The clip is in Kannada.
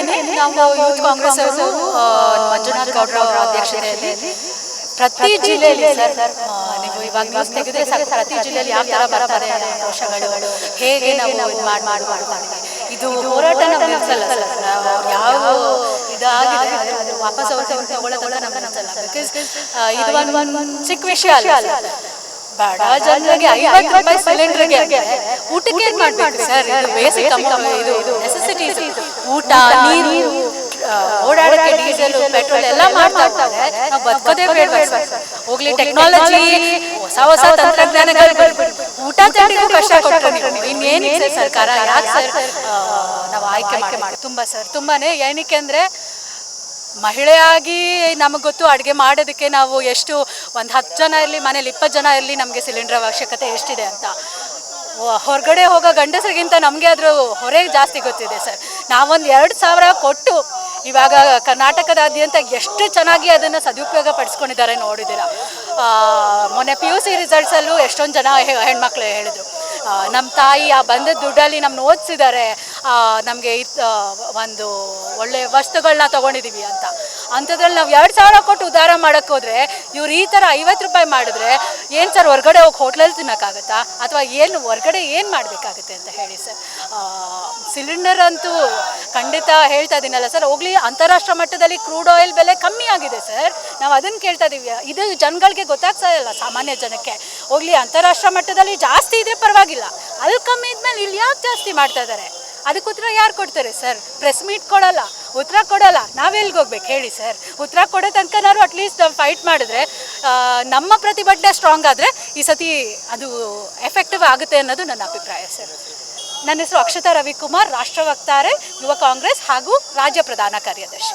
ಹೇಳ್ತೀನಿ ನಾವು ಯೂತ್ ಕಾಂಗ್ರೆಸ್ ಅವರು ಮಂಜುನಾಥ್ ಗೌಡ್ರ ಅವರ ಅಧ್ಯಕ್ಷತೆಯಲ್ಲಿ ಪ್ರತಿ ಜಿಲ್ಲೆಯಲ್ಲಿ ಸರ್ ನೀವು ಇವಾಗ ನ್ಯೂಸ್ ತೆಗೆದ್ರೆ ಸಾಕು ಪ್ರತಿ ಜಿಲ್ಲೆಯಲ್ಲಿ ಯಾವ ತರ ಬರ್ತಾರೆ ದೋಷಗಳು ಹೇಗೆ ನಾವು ಇದು ಮಾಡಿ ಮಾಡಿ ಮಾಡ್ತಾರೆ ಇದು ಹೋರಾಟ ನಮ್ಗೆ ನಿಲ್ಸಲ್ಲ ಸರ್. ನಾವು ಯಾವ ಇದಾಗಿದೆ ವಾಪಸ್ ಅವ್ರ ತಗೊಳ್ಳೋ ತಗೊಳ್ಳೋ ನಮ್ಗೆ ನಿಲ್ಸಲ್ಲ ಬಿಕಾಸ್ ಇದು ಒಂದು ಚಿಕ್ಕ ವಿಷಯ ಅಲ್ಲ ಬಡ. ಜನರಿಗೆ ಐವತ್ತು ರೂಪಾಯಿ ಸಿಲಿಂಡರ್ಗೆ ಊಟಕ್ಕೆ ಏನ್ ಮಾಡ್ಬೇಕು ಸರ್? ಇದು ಬೇಸಿಕ್ ಇದು ಇದು ನೆಸೆಸಿಟೀಸ್ ಊಟ ನೀರು ಓಡಾಡಕ್ಕೆ ಡೀಸೆಲ್ ಪೆಟ್ರೋಲ್ ಎಲ್ಲ ಮಾಡ್ತಾ ಇರ್ತಾರೆ ನಾವು ಬದುಕೋದೇ ಬೇಡ ಹೋಗ್ಲಿ ಟೆಕ್ನಾಲಜಿ ಹೊಸ ಹೊಸ ತಂತ್ರಜ್ಞಾನಗಳು ಬರ್ಬಿಟ್ಟು ಊಟ ತಿಂಡಿಗೂ ಕಷ್ಟ ಕೊಟ್ಟರೆ ನೀವು. ಇನ್ನೇನಿಗೆ ಸರ್ಕಾರ ಯಾಕೆ ಸರ್? ನಾವು ಆಯ್ಕೆ ಮಾಡಿ ತುಂಬಾ ಸರ್ ತುಂಬಾನೇ ಏನಕ್ಕೆ ಅಂದ್ರೆ ಮಹಿಳೆಯಾಗಿ ನಮಗೆ ಗೊತ್ತು, ಅಡುಗೆ ಮಾಡೋದಕ್ಕೆ ನಾವು ಎಷ್ಟು ಒಂದು ಹತ್ತು ಜನ ಇರಲಿ, ಮನೇಲಿ ಇಪ್ಪತ್ತು ಜನ ಇರಲಿ ನಮಗೆ ಸಿಲಿಂಡರ್ ಅವಶ್ಯಕತೆ ಎಷ್ಟಿದೆ ಅಂತ. ಹೊರಗಡೆ ಹೋಗೋ ಗಂಡಸರಿಗಿಂತ ನಮಗೆ ಅದ್ರ ಹೊರೆ ಜಾಸ್ತಿ ಗೊತ್ತಿದೆ ಸರ್. ನಾವೊಂದು ಎರಡು ಸಾವಿರ ಕೊಟ್ಟು ಇವಾಗ ಕರ್ನಾಟಕದಾದ್ಯಂತ ಎಷ್ಟು ಚೆನ್ನಾಗಿ ಅದನ್ನು ಸದುಪಯೋಗ ಪಡಿಸ್ಕೊಂಡಿದ್ದಾರೆ ನೋಡಿದ್ದೀರಾ. ಮೊನ್ನೆ ಪಿ ಯು ಸಿ ರಿಸಲ್ಟ್ಸಲ್ಲೂ ಎಷ್ಟೊಂದು ಜನ ಹೆಣ್ಮಕ್ಳು ಹೇಳಿದರು. ನಮ್ಮ ತಾಯಿ ಆ ಬಂದ ದುಡ್ಡಲ್ಲಿ ನಮ್ಮನ್ನ ಓದಿಸಿದ್ದಾರೆ. ನಮಗೆ ಒಂದು ಒಳ್ಳೆ ವಸ್ತುಗಳನ್ನ ತೊಗೊಂಡಿದ್ದೀವಿ ಅಂತ. ಅಂಥದ್ರಲ್ಲಿ ನಾವು ಎರಡು ಸಾವಿರ ಕೊಟ್ಟು ಉದ್ಧಾರ ಮಾಡೋಕ್ಕೆ ಹೋದರೆ ಇವ್ರು ಈ ಥರ ಐವತ್ತು ರೂಪಾಯಿ ಮಾಡಿದ್ರೆ ಏನು ಸರ್ ಹೊರಗಡೆ ಹೋಗಿ ಹೋಟ್ಲಲ್ಲಿ ತಿನ್ನೋಕ್ಕಾಗತ್ತಾ? ಅಥವಾ ಏನು ಹೊರಗಡೆ ಏನು ಮಾಡಬೇಕಾಗುತ್ತೆ ಅಂತ ಹೇಳಿ ಸರ್. ಸಿಲಿಂಡರ್ ಅಂತೂ ಖಂಡಿತ ಹೇಳ್ತಾ ಇದ್ದೀನಲ್ಲ ಸರ್. ಹೋಗ್ಲಿ, ಅಂತಾರಾಷ್ಟ್ರ ಮಟ್ಟದಲ್ಲಿ ಕ್ರೂಡ್ ಆಯಿಲ್ ಬೆಲೆ ಕಮ್ಮಿ ಆಗಿದೆ ಸರ್. ನಾವು ಅದನ್ನು ಕೇಳ್ತಾ ಇದ್ದೀವಿ ಇದು ಜನಗಳಿಗೆ ಗೊತ್ತಾಗ್ತಾ ಇಲ್ಲ ಸಾಮಾನ್ಯ ಜನಕ್ಕೆ. ಹೋಗ್ಲಿ, ಅಂತಾರಾಷ್ಟ್ರ ಮಟ್ಟದಲ್ಲಿ ಜಾಸ್ತಿ ಇದ್ರೆ ಪರವಾಗಿಲ್ಲ. ಅಲ್ಲಿ ಕಮ್ಮಿ ಇದ್ಮೇಲೆ ಇಲ್ಲಿ ಯಾಕೆ ಜಾಸ್ತಿ ಮಾಡ್ತಾ ಇದ್ದಾರೆ ಅದಕ್ಕೆ ಉತ್ತರ ಯಾರು ಕೊಡ್ತಾರೆ ಸರ್ ಪ್ರೆಸ್ ಮೀಟ್ ಕೊಡಲ್ಲ, ಉತ್ತರ ಕೊಡಲ್ಲ. ನಾವೆಲ್ಲಿಗೆ ಹೋಗ್ಬೇಕು? ಹೇಳಿ ಸರ್ ಉತ್ತರ ಕೊಡೋ ತನಕನಾದ್ರು ಅಟ್ಲೀಸ್ಟ್ ಫೈಟ್ ಮಾಡಿದ್ರೆ ನಮ್ಮ ಪ್ರತಿಭಟನೆ ಸ್ಟ್ರಾಂಗ್ ಆದರೆ ಈ ಸತಿ ಅದು ಎಫೆಕ್ಟಿವ್ ಆಗುತ್ತೆ ಅನ್ನೋದು ನನ್ನ ಅಭಿಪ್ರಾಯ ಸರ್ ನನ್ನ ಹೆಸರು ಅಕ್ಷತಾ ರವಿಕುಮಾರ್ ರಾಷ್ಟ್ರ ವಕ್ತಾರೆ ಯುವ ಕಾಂಗ್ರೆಸ್ ಹಾಗೂ ರಾಜ್ಯ ಪ್ರಧಾನ ಕಾರ್ಯದರ್ಶಿ.